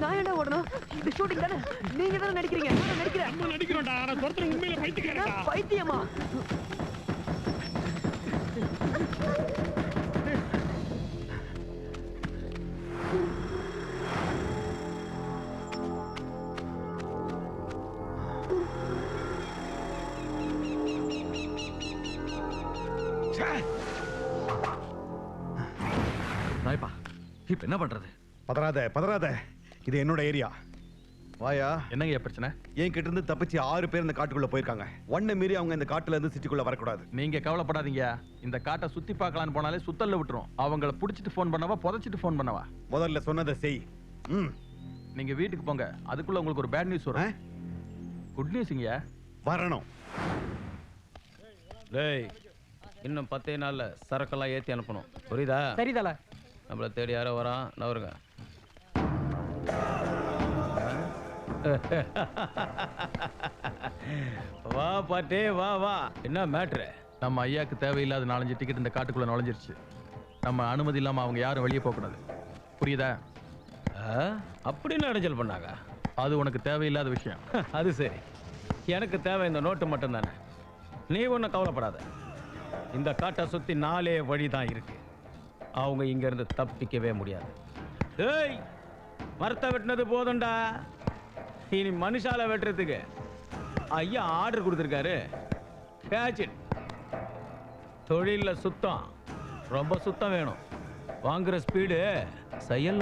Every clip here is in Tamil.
நான் என்ன ஓடணும்? இது ஷூட்டிங் தானே? நீங்க தானே நடிக்கிறீங்க. நான் நடிக்கிறேன். நம்ம நடிக்கிறோம்டா. ஆனா துரத்துற உண்மையில பைத்தியக்காரடா பைத்தியமா? இப்ப என்ன பண்றது? பதறாத பதறாத. இது என்னோட ஏரியா வாயா. என்னங்க பிரச்சனை? என் கிட்ட இருந்து தப்பிச்சு ஆறு பேர் இந்த காட்டுக்குள்ள போயிருக்காங்க. ஒன்ன மீறி அவங்க இந்த காட்டுல இருந்து சிட்டிக்குள்ள வரக்கூடாது. நீங்க கவலைப்படாதீங்க. இந்த காட்டை சுத்தி பார்க்கலாம்னு போனாலே சுத்தல்ல விட்டுரும். அவங்கள புடிச்சிட்டு ஃபோன் பண்ணவா புதைச்சிட்டு ஃபோன் பண்ணவா? முதல்ல சொன்னதை செய். ம். நீங்க வீட்டுக்கு போங்க. அதுக்குள்ள உங்களுக்கு ஒரு பேட் நியூஸ்? வரும். குட் நியூஸ்ங்க வரணும். டேய் இன்னும் பத்தே நாள்ல சரக்கெல்லாம் ஏத்தி அனுப்பணும். புரியுதா? சரிதல. நம்மள தேடி யாரோ வரான் நவருங்க வா பாட்டே வா வா. என்ன மேட்ரு நம்ம ஐயாக்கு தேவையில்லாத நாலஞ்சு டிக்கெட் இந்த காட்டுக்குள்ள நுழைஞ்சிருச்சு. நம்ம அனுமதி இல்லாம அவங்க யாரும் வெளியே போக கூடாது. புரியுதா? அப்படின்னு அடைஞ்சல் பண்ணாங்க? அது உனக்கு தேவையில்லாத விஷயம். அது சரி. எனக்கு தேவை இந்த நோட்டு மட்டும் தானே நீ ஒன்றும் கவலைப்படாத. இந்த காட்டை சுத்தி நாலே வழி தான் இருக்கு. அவங்க இங்க இருந்து தப்பிக்கவே முடியாது. ஏய் மரத்தை வெட்டினது போதும்டா. இனி மனுஷால வெட்டுறதுக்கு ஐயா ஆர்டர் கொடுத்துருக்காரு. It. தொழில்ல சுத்தம். ரொம்ப சுத்தம் வேணும். வாங்குற ஸ்பீடு செயல்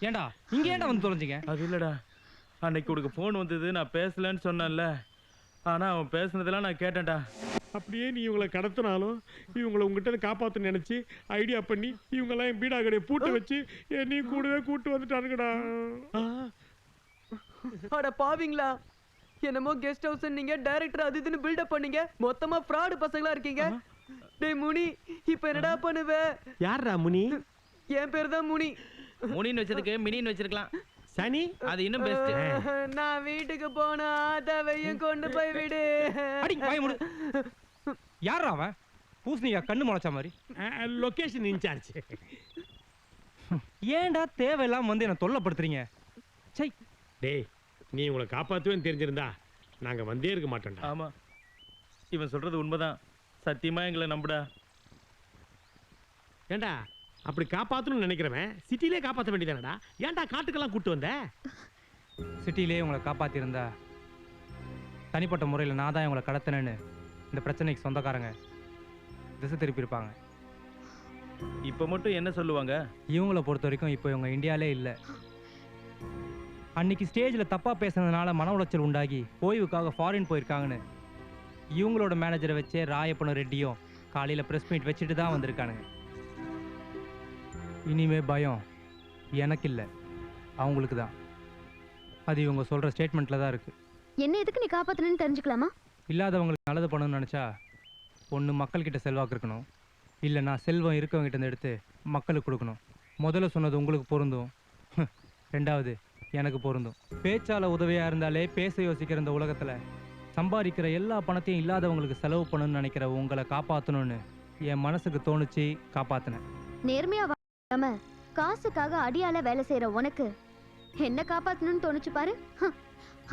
ஏண்டா இங்க ஏன்டா வந்து தொலைஞ்சிங்க? அது இல்லடா. அன்னைக்கு உனக்கு ஃபோன் வந்தது நான் பேசலன்னு சொன்னேன்ல. ஆனா அவன் பேசுனதெல்லாம் நான் கேட்டேன்டா. அப்படியே நீ இவங்களை கடத்தினாலும் இவங்களை உங்ககிட்ட இருந்து காப்பாத்த நினைச்சு ஐடியா பண்ணி இவங்கெல்லாம் என் பீடா கடையை பூட்ட வச்சு என்னையும் கூடவே கூட்டு வந்துட்டானுங்கடா. ஆ. அட பாவிங்களா. என்னமோ கெஸ்ட் ஹவுஸ் நீங்க டைரக்டர் அது இதுன்னு பில்டப் பண்ணீங்க. மொத்தமா ஃப்ராடு பசங்களா இருக்கீங்க. டேய் முனி இப்ப என்னடா பண்ணுவ? யார்ரா முனி? என் பேர் தான் முனி. முனின்னு வச்சதுக்கு மினின்னு வச்சிருக்கலாம். சனி? அது இன்னும் பெஸ்ட் நான் வீட்டுக்கு போனா ஆதாவையும் கொண்டு போய் விடு. அடி வாய முடு. யாரா அவன்? பூசணிக்கா கண்ணு முளைச்ச மாதிரி. Location in charge. ஏன்டா தேவையில்லாம வந்து என்ன தொல்லப்படுத்துறீங்க? சை. டேய் நீ உங்களை காப்பாத்துவேன்னு தெரிஞ்சிருந்தா நாங்க வந்தே இருக்க மாட்டோம்டா. ஆமா. இவன் சொல்றது உண்மைதான். சத்தியமா எங்களை நம்புடா? ஏண்டா அப்படி காப்பாத்தணும்னு நினைக்கிறவன் சிட்டிலே காப்பாத்த வேண்டியதானடா? ஏன்டா காட்டுக்கெல்லாம் கூட்டு வந்த? சிட்டிலே உங்களை காப்பாத்திருந்தா தனிப்பட்ட முறையில் நான் தான் இவங்களை கடத்தினேன்னு இந்த பிரச்சனைக்கு சொந்தக்காரங்க. திசை திருப்பியிருப்பாங்க. இப்ப மட்டும் என்ன சொல்லுவாங்க? இவங்கள பொறுத்த வரைக்கும் இப்போ இவங்க இந்தியாலே இல்லை. அன்னைக்கு ஸ்டேஜில் தப்பாக பேசுனதுனால மன உளைச்சல் உண்டாகி ஓய்வுக்காக ஃபாரின் போயிருக்காங்கன்னு. இவங்களோட மேனேஜரை வச்சே ராயப்பனும் ரெட்டியும் காலையில் ப்ரெஸ் மீட் வச்சுட்டு தான் வந்திருக்கானுங்க. இனிமே பயம் எனக்கு இல்லை. அவங்களுக்கு தான். அது இவங்க சொல்கிற ஸ்டேட்மெண்ட்டில் தான் இருக்குது என்ன எதுக்கு நீ காப்பாத்தணும்னு தெரிஞ்சுக்கலாமா? இல்லாதவங்களுக்கு நல்லது பண்ணணும்னு நினச்சா ஒன்று மக்கள்கிட்ட செல்வாக்கு இருக்கணும். இல்லைனா செல்வம் இருக்கவங்ககிட்ட இருந்து எடுத்து மக்களுக்கு கொடுக்கணும். முதல்ல சொன்னது உங்களுக்கு பொருந்தும். ரெண்டாவது எனக்கு பொருந்தும். பேச்சால் உதவியாக இருந்தாலே பேச யோசிக்கிற இந்த உலகத்தில் சம்பாதிக்கிற எல்லா பணத்தையும் இல்லாதவங்களுக்கு செலவு பண்ணணும்னு நினைக்கிற உங்களை காப்பாற்றணும்னு என் மனசுக்கு தோணுச்சு காப்பாற்றினேன் நேர்மையா வாழாம காசுக்காக அடியால வேலை செய்யற உனக்கு என்ன காப்பாத்தணும்னு தோணுச்சு பாரு.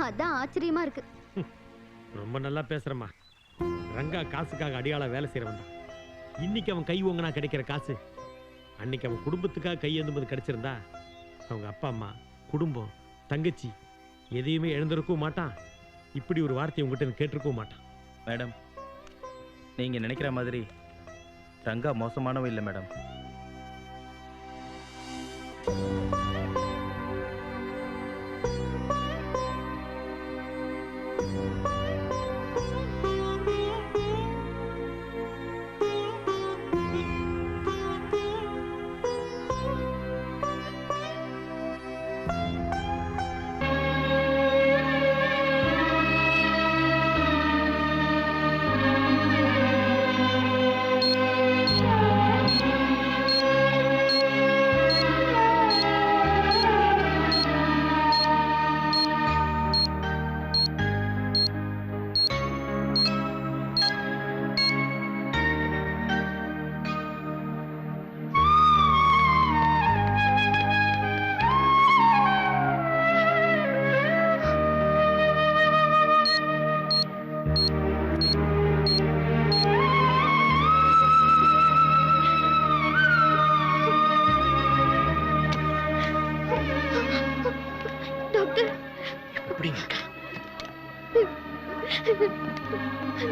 அதான் ஆச்சரியமா இருக்கு. ரொம்ப நல்லா பேசுறமா ரங்கா காசுக்காக அடியாள வேலை செய்யறவன் தான். இன்னைக்கு அவன் கை ஓங்கினா கிடைக்கிற காசு. அன்னைக்கு அவன் குடும்பத்துக்காக கை ஏந்தும்போது கிடைச்சிருந்தா அவங்க அப்பா அம்மா குடும்பம் தங்கச்சி எதையுமே எழுந்திருக்கவும் மாட்டான். இப்படி ஒரு வார்த்தையை உங்ககிட்ட கேட்டிருக்கவும் மாட்டான். மேடம் நீங்க நினைக்கிற மாதிரி ரங்கா மோசமானவன் இல்லை மேடம்.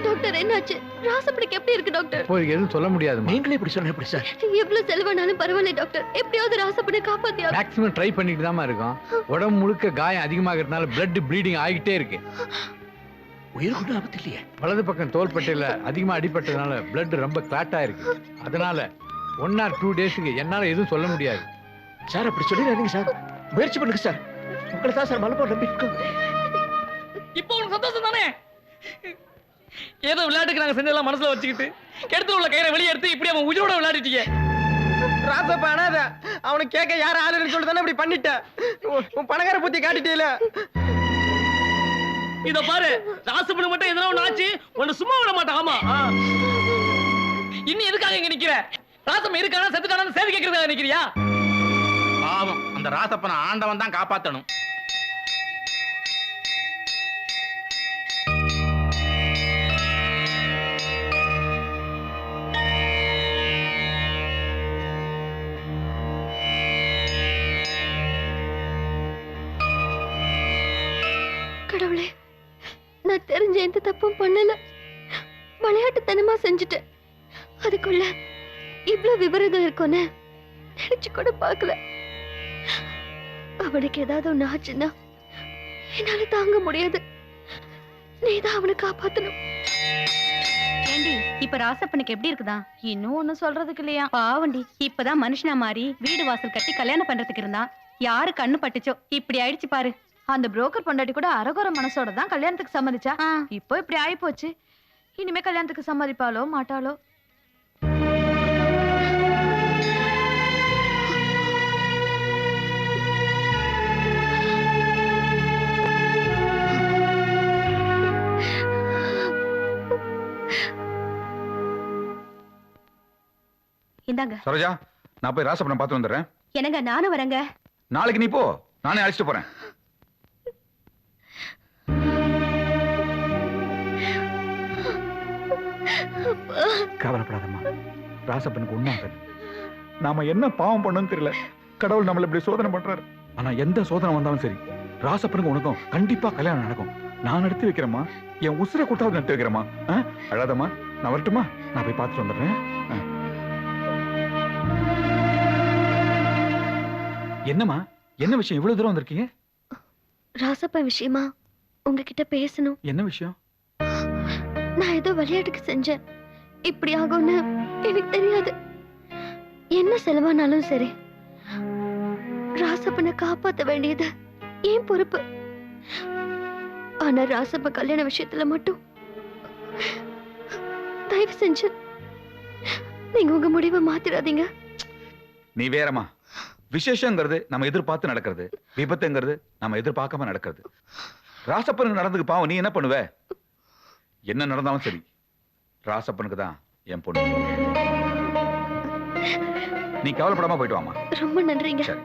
டாக்டர் என்னாச்சு? ராசப்படிக்கு எப்படி இருக்கு டாக்டர்? இப்போ எதுவும் சொல்ல முடியாதுமா நீங்களே இப்படி சொன்ன எப்படி சார்? எவ்வளவு செலவானாலும் பரவாயில்ல டாக்டர். எப்படியாவது ராசப்பனை காப்பாத்தியா மேக்ஸிமம் ட்ரை பண்ணிட்டு தான் இருக்கோம். உடம்பு முழுக்க காயம் அதிகமாகிறதுனால பிளட் ப்ளீடிங் ஆகிட்டே இருக்கு. உயிருக்கு ஆபத்து இல்லையே. வலது பக்கம் தோள்பட்டையில அதிகமா அடிபட்டதுனால பிளட் ரொம்ப கிளாட் ஆயிருக்கு. அதனால ஒன் ஆர் டூ டேஸ்க்கு என்னால எதுவும் சொல்ல முடியாது. சார் அப்படி சொல்லிடாதீங்க சார். முயற்சி பண்ணுங்க சார். உங்களை தான் சார் மலப்பா நம்பி இப்போ உனக்கு சந்தோஷம் தானே? ஏதோ விளையாட்டுக்கு நாங்க செஞ்சதெல்லாம் மனசுல வச்சுக்கிட்டு கெடுத்து உள்ள கயிறை வெளியே எடுத்து இப்படி அவன் உயிரோட விளையாடிட்டீங்க ராசப்ப அனாத அவனுக்கு கேட்க யாரும் ஆளுன்னு சொல்லி தானே இப்படி பண்ணிட்ட? உன் பணக்கார புத்தி காட்டிட்டீல. இத பாரு ராசுபனு மட்டும் எதனா ஒண்ணு ஆச்சு உன்னை சும்மா விட மாட்டான் ஆமா. இன்னும் எதுக்காக இங்க நிக்கிற? ராசம் இருக்கானா செத்துட்டானு சேதி கேட்கறதுக்காக நிக்கிறியா? பாவம் அந்த ராசப்பனை ஆண்டவன் தான் காப்பாத்தணும். பண்ணல. விளையாட்டுத்தனமா செஞ்சுட்டேன் அதுக்குள்ள இவ்ளோ விபரீதம் இருக்கும்னு நினைச்சு கூட பார்க்கல. அவனுக்கு ஏதாவது ஒண்ணு ஆச்சுன்னா என்னால தாங்க முடியாது. நீதான் அவனை காப்பாத்தணும். ஏண்டி இப்ப ராசப்பனுக்கு எப்படி இருக்குதா? இன்னும் ஒண்ணும் சொல்றதுக்கு இல்லையா? பாவண்டி இப்பதான் மனுஷனா மாறி வீடு வாசல் கட்டி கல்யாணம் பண்றதுக்கு இருந்தான். யாரு கண்ணு பட்டுச்சோ? இப்படி ஆயிடுச்சு பாரு. அந்த புரோக்கர் பொண்டாட்டி கூட அரகுற மனசோட தான் கல்யாணத்துக்கு சம்மதிச்சா. இப்போ இப்படி ஆயி போச்சு இனிமே கல்யாணத்துக்கு சம்மதிப்பாளோ மாட்டாளோ? இந்தாங்க. சரோஜா நான் போய் ராசப்பனை பார்த்து வந்துடுறேன். என்னங்க நானும் வரேங்க. நாளைக்கு நீ போ. நானே அழைச்சிட்டு போறேன். கவலைப்படாதம்மா. ராசப்பனுக்கு ஒன்றாகாது நாம என்ன பாவம் பண்ணோம்னு தெரியல. கடவுள் நம்மள இப்படி சோதனை பண்றாரு. ஆனா எந்த சோதனை வந்தாலும் சரி ராசப்பனுக்கு உனக்கும் கண்டிப்பா கல்யாணம் நடக்கும். நான் நடத்தி வைக்கிறேம்மா. என் உசுரை கூட்டாவது நடத்தி வைக்கிறேம்மா? அழாதம்மா. நான் வரட்டுமா? நான் போய் பார்த்துட்டு வந்துடுறேன். என்னம்மா? என்ன விஷயம்? இவ்வளவு தூரம் வந்திருக்கீங்க? ராசப்பன் விஷயமா? உங்ககிட்ட பேசணும். என்ன விஷயம்? நான் ஏதோ விளையாட்டுக்கு செஞ்சேன். இப்படி ஆகும்னு எனக்கு தெரியாது. என்ன செலவானாலும் சரி ராசப்பனை காப்பாத்த வேண்டியது ஏன் பொறுப்பு. ஆனா ராசப்ப கல்யாண விஷயத்துல மட்டும் தயவு செஞ்சு நீங்க உங்க முடிவை மாத்திராதீங்க. நீ வேறமா விசேஷங்கிறது நம்ம எதிர்பார்த்து நடக்கிறது. விபத்துங்கிறது நம்ம எதிர்பார்க்காம நடக்கிறது. ராசப்பனுக்கு நடந்துக்கு பாவம் நீ என்ன பண்ணுவ? என்ன நடந்தாலும் சரி ராசப்பனுக்கு தான் என் பொண்ணு. நீ கவலைப்படாம போயிட்டு வாமா ரொம்ப நன்றிங்க. சரி.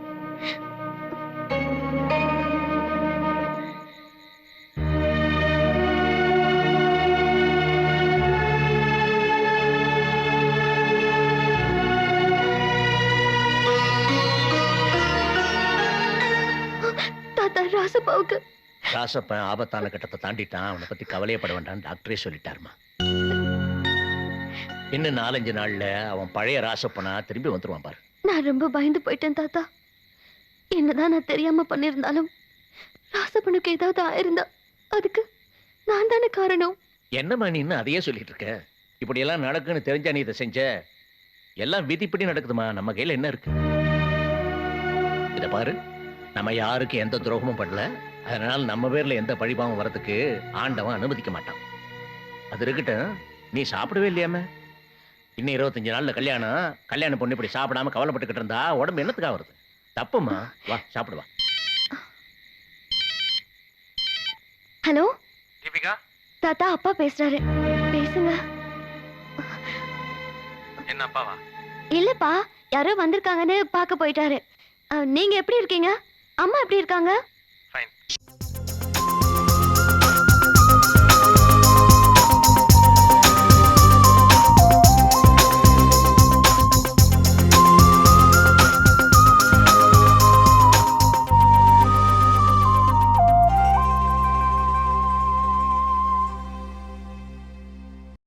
தாத்தா ராசப்பாவுக்கு ராசப்பன் ஆபத்தான கட்டத்தை தாண்டிட்டான். அவனை பத்தி கவலையப்பட வேண்டாம் டாக்டரே சொல்லிட்டாருமா. இன்னும் நாலஞ்சு நாள்ல அவன் பழைய ராசப்பனா திரும்பி வந்துருவான் பாரு. நான் ரொம்ப பயந்து போயிட்டேன் தாத்தா. என்னதான் நான் தெரியாம பண்ணிருந்தாலும் ராசப்பனுக்கு ஏதாவது ஆயிருந்தா அதுக்கு நான் தானே காரணம். என்னம்மா நீ இன்னும் அதையே சொல்லிட்டு இருக்க? இப்படி எல்லாம் நடக்குன்னு தெரிஞ்சா நீ இதை செஞ்ச? எல்லாம் விதிப்படி நடக்குதுமா? நம்ம கையில என்ன இருக்கு? இத பாரு. நம்ம யாருக்கு எந்த துரோகமும் பண்ணல அதனால நம்ம பேர்ல எந்த பழிபாவம் வரதுக்கு ஆண்டவன் அனுமதிக்க மாட்டான். அது இருக்கட்டும் நீ சாப்பிடவே இல்லையாம? இன்னும் இருபத்தஞ்சு நாள்ல கல்யாணம் கல்யாண பொண்ணு இப்படி சாப்பிடாம கவலைப்பட்டுக்கிட்டு இருந்தா உடம்பு என்னத்துக்காக வருது? தப்புமா? வா சாப்பிடு வா. ஹலோ? தீபிகா? தாத்தா அப்பா பேசுறாரு. பேசுங்க. என்ன அப்பாவா இல்லப்பா யாரோ வந்திருக்காங்கன்னு பார்க்க போயிட்டாரு. அஹ், நீங்க எப்படி இருக்கீங்க? அம்மா எப்படி இருக்காங்க?